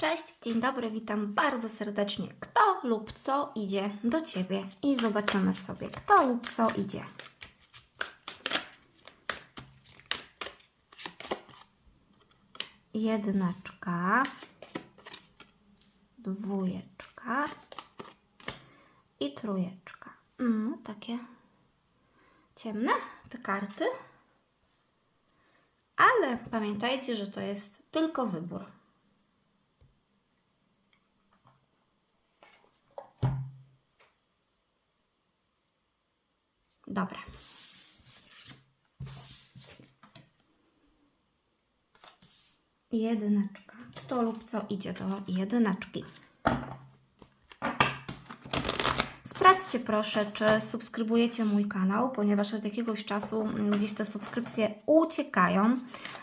Cześć, dzień dobry, witam bardzo serdecznie. Kto lub co idzie do Ciebie? I zobaczymy sobie, kto lub co idzie. Jedyneczka, dwójeczka i trójeczka. No, takie ciemne te karty. Ale pamiętajcie, że to jest tylko wybór. Dobra. Jedyneczka. Kto lub co idzie do jedyneczki. Sprawdźcie proszę, czy subskrybujecie mój kanał, ponieważ od jakiegoś czasu gdzieś te subskrypcje uciekają.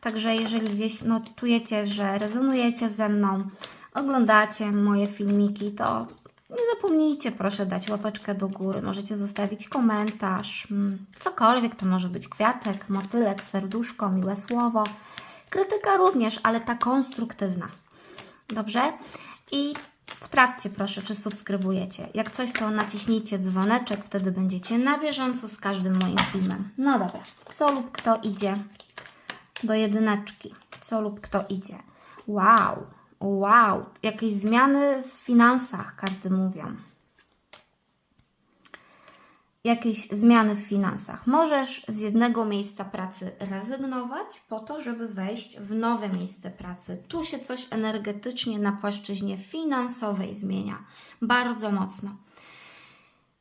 Także jeżeli gdzieś notujecie, że rezonujecie ze mną, oglądacie moje filmiki, to nie zapomnijcie proszę dać łapeczkę do góry. Możecie zostawić komentarz, mm, cokolwiek to może być kwiatek, motylek, serduszko, miłe słowo. Krytyka również, ale ta konstruktywna. Dobrze? I sprawdźcie proszę, czy subskrybujecie. Jak coś, to naciśnijcie dzwoneczek, wtedy będziecie na bieżąco z każdym moim filmem. No dobra, co lub kto idzie do jedyneczki? Co lub kto idzie? Wow, wow, jakieś zmiany w finansach, karty mówią. Jakieś zmiany w finansach. Możesz z jednego miejsca pracy rezygnować po to, żeby wejść w nowe miejsce pracy. Tu się coś energetycznie na płaszczyźnie finansowej zmienia bardzo mocno.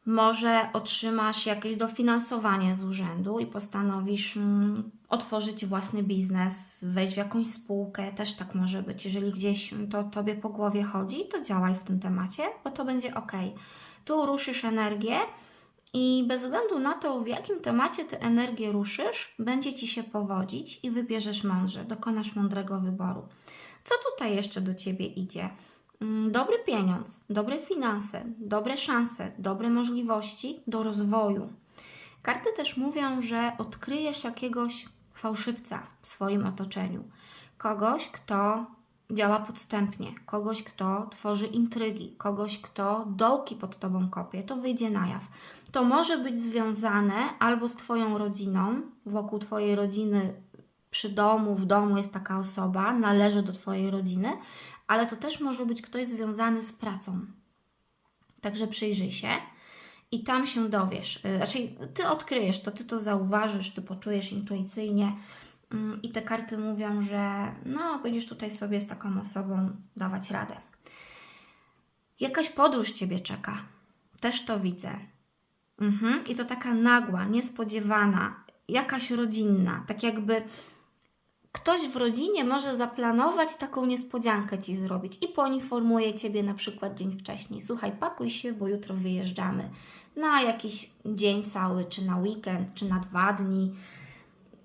Może otrzymasz jakieś dofinansowanie z urzędu i postanowisz mm, otworzyć własny biznes, wejść w jakąś spółkę, też tak może być. Jeżeli gdzieś to tobie po głowie chodzi, to działaj w tym temacie, bo to będzie ok. Tu ruszysz energię i bez względu na to, w jakim temacie ty energię ruszysz, będzie ci się powodzić i wybierzesz mądrze, dokonasz mądrego wyboru. Co tutaj jeszcze do ciebie idzie? Mm, Dobry pieniądz, dobre finanse, dobre szanse, dobre możliwości do rozwoju. Karty też mówią, że odkryjesz jakiegoś fałszywca w swoim otoczeniu. Kogoś, kto działa podstępnie, kogoś, kto tworzy intrygi, kogoś, kto dołki pod tobą kopie. To wyjdzie na jaw. To może być związane albo z Twoją rodziną, wokół Twojej rodziny, przy domu, w domu jest taka osoba, należy do Twojej rodziny, ale to też może być ktoś związany z pracą. Także przyjrzyj się i tam się dowiesz. Y, Raczej ty odkryjesz to, ty to zauważysz, ty poczujesz intuicyjnie. Mm, I te karty mówią, że no, będziesz tutaj sobie z taką osobą dawać radę. Jakaś podróż ciebie czeka. Też to widzę. Mhm. I to taka nagła, niespodziewana, jakaś rodzinna, tak jakby ktoś w rodzinie może zaplanować taką niespodziankę ci zrobić i poinformuje ciebie na przykład dzień wcześniej. Słuchaj, pakuj się, bo jutro wyjeżdżamy na jakiś dzień cały, czy na weekend, czy na dwa dni.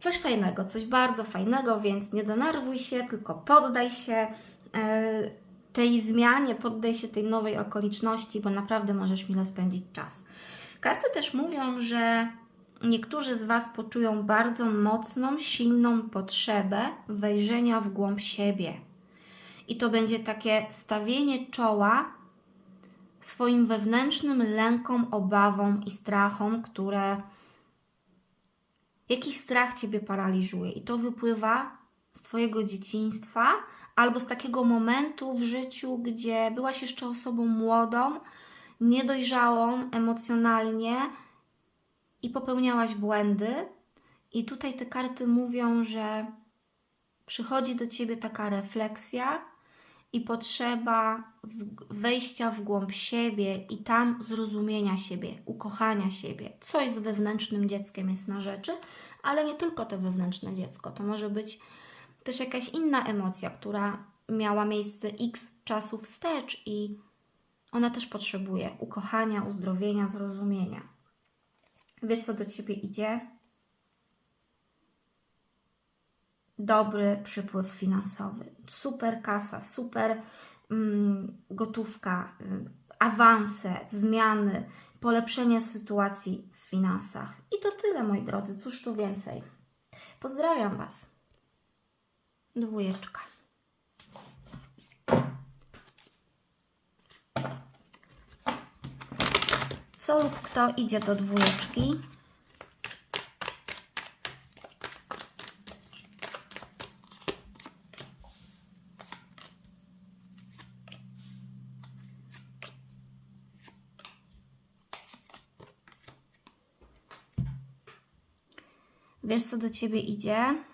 Coś fajnego, coś bardzo fajnego, więc nie denerwuj się, tylko poddaj się e, tej zmianie, poddaj się tej nowej okoliczności, bo naprawdę możesz mile spędzić czas. Karty też mówią, że niektórzy z Was poczują bardzo mocną, silną potrzebę wejrzenia w głąb siebie. I to będzie takie stawienie czoła swoim wewnętrznym lękom, obawom i strachom, które jakiś strach Ciebie paraliżuje. I to wypływa z Twojego dzieciństwa albo z takiego momentu w życiu, gdzie byłaś jeszcze osobą młodą, niedojrzałą emocjonalnie i popełniałaś błędy. I tutaj te karty mówią, że przychodzi do ciebie taka refleksja i potrzeba wejścia w głąb siebie i tam zrozumienia siebie, ukochania siebie. Coś z wewnętrznym dzieckiem jest na rzeczy, ale nie tylko to wewnętrzne dziecko. To może być też jakaś inna emocja, która miała miejsce x czasu wstecz i ona też potrzebuje ukochania, uzdrowienia, zrozumienia. Wiesz, co do ciebie idzie? Dobry przypływ finansowy, super kasa, super mm, gotówka, mm, awanse, zmiany, polepszenie sytuacji w finansach. I to tyle, moi drodzy, cóż tu więcej. Pozdrawiam Was. Dwójeczka. Co lub kto idzie do dwójeczki? Wiesz, co do ciebie idzie?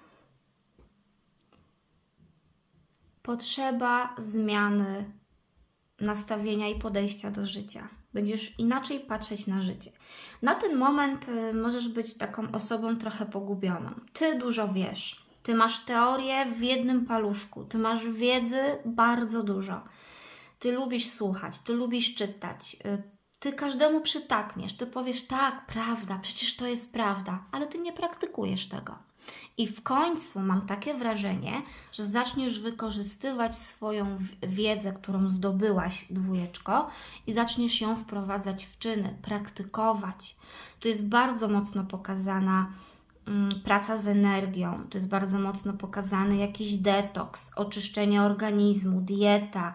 Potrzeba zmiany nastawienia i podejścia do życia. Będziesz inaczej patrzeć na życie. Na ten moment y, możesz być taką osobą trochę pogubioną. Ty dużo wiesz. Ty masz teorię w jednym paluszku. Ty masz wiedzy bardzo dużo. Ty lubisz słuchać, ty lubisz czytać. y, Ty każdemu przytakniesz. Ty powiesz tak, prawda, przecież to jest prawda, ale ty nie praktykujesz tego. I w końcu mam takie wrażenie, że zaczniesz wykorzystywać swoją wiedzę, którą zdobyłaś dwójeczko i zaczniesz ją wprowadzać w czyny, praktykować. Tu jest bardzo mocno pokazana mm, praca z energią, tu jest bardzo mocno pokazany jakiś detoks, oczyszczenie organizmu, dieta.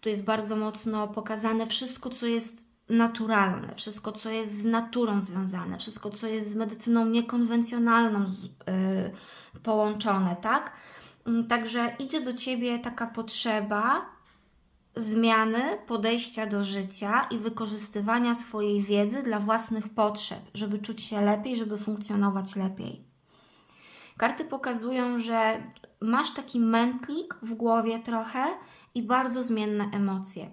Tu jest bardzo mocno pokazane wszystko, co jest naturalne, wszystko, co jest z naturą związane, wszystko, co jest z medycyną niekonwencjonalną yy, połączone, tak? Mm, Także idzie do ciebie taka potrzeba zmiany podejścia do życia i wykorzystywania swojej wiedzy dla własnych potrzeb, żeby czuć się lepiej, żeby funkcjonować lepiej. Karty pokazują, że masz taki mętlik w głowie trochę i bardzo zmienne emocje.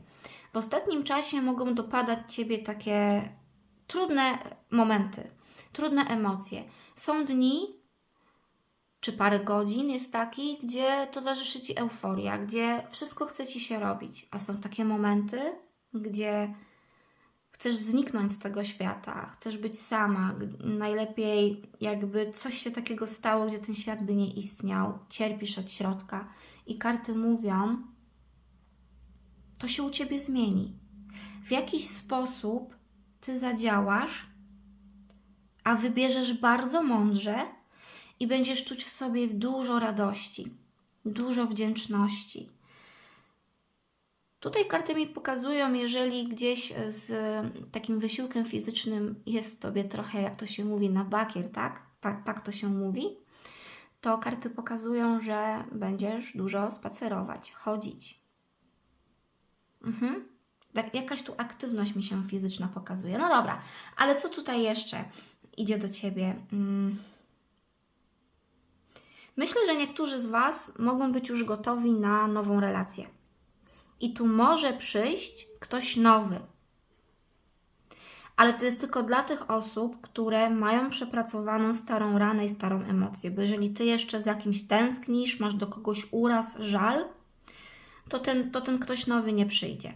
W ostatnim czasie mogą dopadać Ciebie takie trudne momenty, trudne emocje. Są dni, czy parę godzin jest taki, gdzie towarzyszy Ci euforia, gdzie wszystko chce Ci się robić, a są takie momenty, gdzie chcesz zniknąć z tego świata, chcesz być sama, najlepiej jakby coś się takiego stało, gdzie ten świat by nie istniał, cierpisz od środka i karty mówią, to się u Ciebie zmieni. W jakiś sposób Ty zadziałasz, a wybierzesz bardzo mądrze i będziesz czuć w sobie dużo radości, dużo wdzięczności. Tutaj karty mi pokazują, jeżeli gdzieś z takim wysiłkiem fizycznym jest Tobie trochę, jak to się mówi, na bakier, tak? Tak, tak to się mówi. To karty pokazują, że będziesz dużo spacerować, chodzić. Mhm. Tak, jakaś tu aktywność mi się fizyczna pokazuje. No dobra, ale co tutaj jeszcze idzie do Ciebie? Mm. Myślę, że niektórzy z Was mogą być już gotowi na nową relację. I tu może przyjść ktoś nowy. Ale to jest tylko dla tych osób, które mają przepracowaną starą ranę i starą emocję. Bo jeżeli Ty jeszcze za kimś tęsknisz, masz do kogoś uraz, żal, to ten, to ten ktoś nowy nie przyjdzie.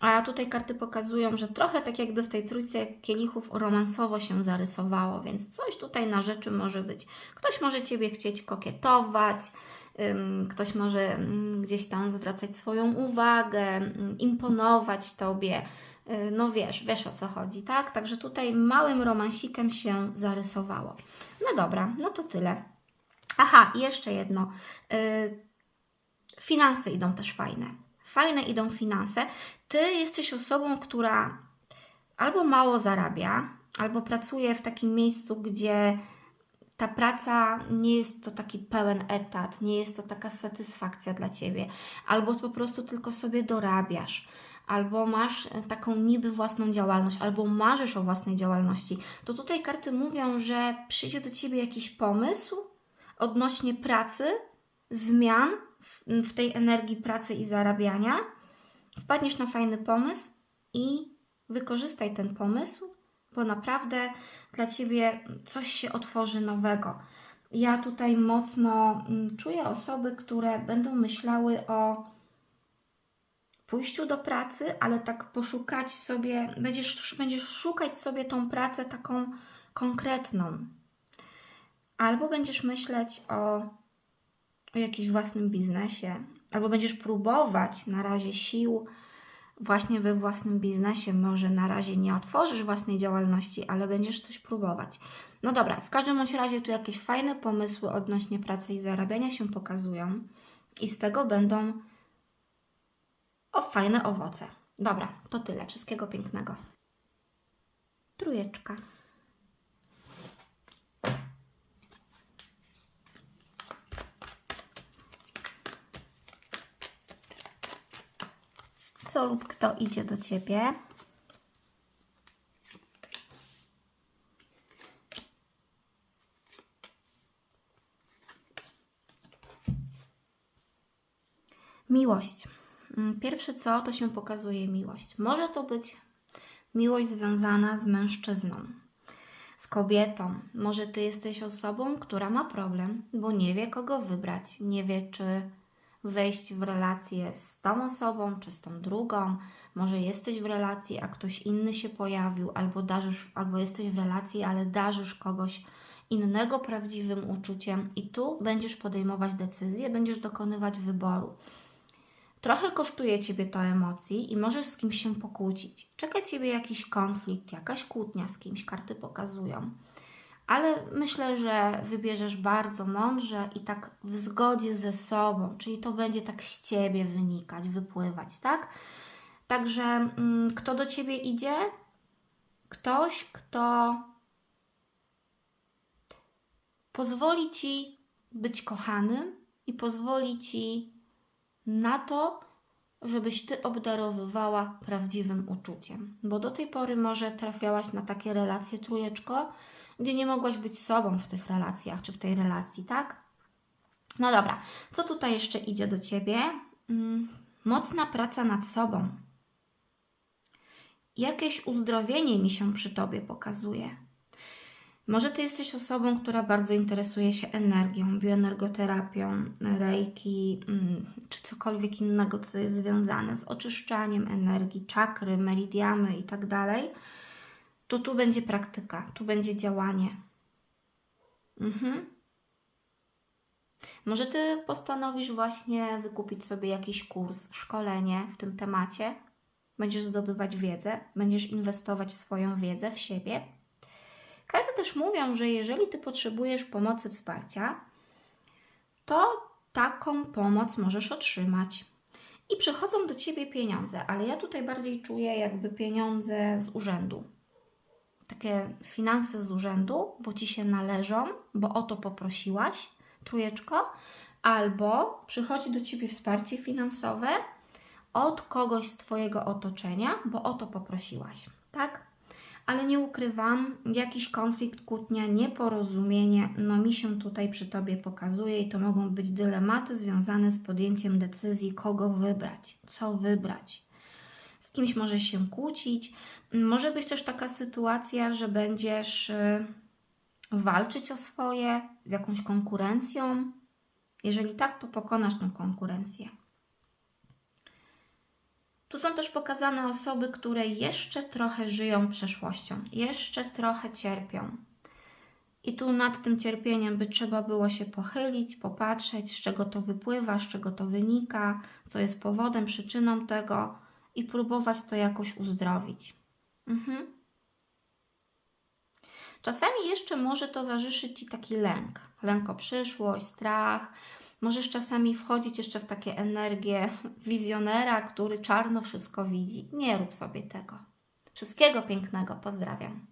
A tutaj karty pokazują, że trochę tak jakby w tej trójce kielichów romansowo się zarysowało, więc coś tutaj na rzeczy może być. Ktoś może Ciebie chcieć kokietować, ktoś może gdzieś tam zwracać swoją uwagę, imponować Tobie. Y, No wiesz, wiesz o co chodzi, tak? Także tutaj małym romansikiem się zarysowało. No dobra, no to tyle. Aha, jeszcze jedno. Finanse idą też fajne. Fajne idą finanse. Ty jesteś osobą, która albo mało zarabia, albo pracuje w takim miejscu, gdzie ta praca nie jest to taki pełen etat, nie jest to taka satysfakcja dla ciebie, albo po prostu tylko sobie dorabiasz, albo masz e, taką niby własną działalność, albo marzysz o własnej działalności. To tutaj karty mówią, że przyjdzie do ciebie jakiś pomysł odnośnie pracy, zmian w, w tej energii pracy i zarabiania, wpadniesz na fajny pomysł i wykorzystaj ten pomysł, bo naprawdę dla ciebie coś się otworzy nowego. Ja tutaj mocno mm, czuję osoby, które będą myślały o pójściu do pracy, ale tak poszukać sobie, będziesz, będziesz szukać sobie tą pracę taką konkretną. Albo będziesz myśleć o o jakimś własnym biznesie, albo będziesz próbować na razie sił właśnie we własnym biznesie. Może na razie nie otworzysz własnej działalności, ale będziesz coś próbować. No dobra, w każdym bądź razie tu jakieś fajne pomysły odnośnie pracy i zarabiania się pokazują i z tego będą o fajne owoce. Dobra, to tyle. Wszystkiego pięknego. Trójeczka. Co lub kto idzie do ciebie? Miłość. Mm, Pierwsze co, to się pokazuje miłość. Może to być miłość związana z mężczyzną, z kobietą. Może ty jesteś osobą, która ma problem, bo nie wie, kogo wybrać. Nie wie, czy wejść w relację z tą osobą, czy z tą drugą. Może jesteś w relacji, a ktoś inny się pojawił, albo darzysz, albo jesteś w relacji, ale darzysz kogoś innego prawdziwym uczuciem, i tu będziesz podejmować decyzje, będziesz dokonywać wyboru. Trochę kosztuje ciebie to emocji i możesz z kimś się pokłócić. Czeka ciebie jakiś konflikt, jakaś kłótnia z kimś, karty pokazują. Ale myślę, że wybierzesz bardzo mądrze i tak w zgodzie ze sobą, czyli to będzie tak z ciebie wynikać, wypływać, tak? Także mm, kto do ciebie idzie? Ktoś, kto pozwoli ci być kochanym i pozwoli ci na to, żebyś ty obdarowywała prawdziwym uczuciem. Bo do tej pory może trafiałaś na takie relacje trójeczko, gdzie nie mogłaś być sobą w tych relacjach, czy w tej relacji, tak? No dobra, co tutaj jeszcze idzie do ciebie? Mm, mocna praca nad sobą. Jakieś uzdrowienie mi się przy tobie pokazuje. Może ty jesteś osobą, która bardzo interesuje się energią, bioenergoterapią, reiki, mm, czy cokolwiek innego, co jest związane z oczyszczaniem energii, czakry, meridiany i tak. To tu będzie praktyka, tu będzie działanie. Mhm. Może ty postanowisz właśnie wykupić sobie jakiś kurs, szkolenie w tym temacie. Będziesz zdobywać wiedzę, będziesz inwestować swoją wiedzę, w siebie. Karty też mówią, że jeżeli ty potrzebujesz pomocy, wsparcia, to taką pomoc możesz otrzymać. I przychodzą do ciebie pieniądze, ale ja tutaj bardziej czuję jakby pieniądze z urzędu. Takie finanse z urzędu, bo ci się należą, bo o to poprosiłaś, trójeczko, albo przychodzi do ciebie wsparcie finansowe od kogoś z twojego otoczenia, bo o to poprosiłaś, tak? ale nie ukrywam, jakiś konflikt, kłótnia, nieporozumienie, no mi się tutaj przy Tobie pokazuje i to mogą być dylematy związane z podjęciem decyzji, kogo wybrać, co wybrać. Z kimś możesz się kłócić. Może być też taka sytuacja, że będziesz y, walczyć o swoje z jakąś konkurencją. Jeżeli tak, to pokonasz tą konkurencję. Tu są też pokazane osoby, które jeszcze trochę żyją przeszłością, jeszcze trochę cierpią. I tu nad tym cierpieniem by trzeba było się pochylić, popatrzeć, z czego to wypływa, z czego to wynika, co jest powodem, przyczyną tego i próbować to jakoś uzdrowić. Mhm. Czasami jeszcze może towarzyszyć Ci taki lęk. Lęk o przyszłość, strach, Możesz czasami wchodzić jeszcze w takie energie wizjonera, który czarno wszystko widzi. Nie rób sobie tego. Wszystkiego pięknego. Pozdrawiam.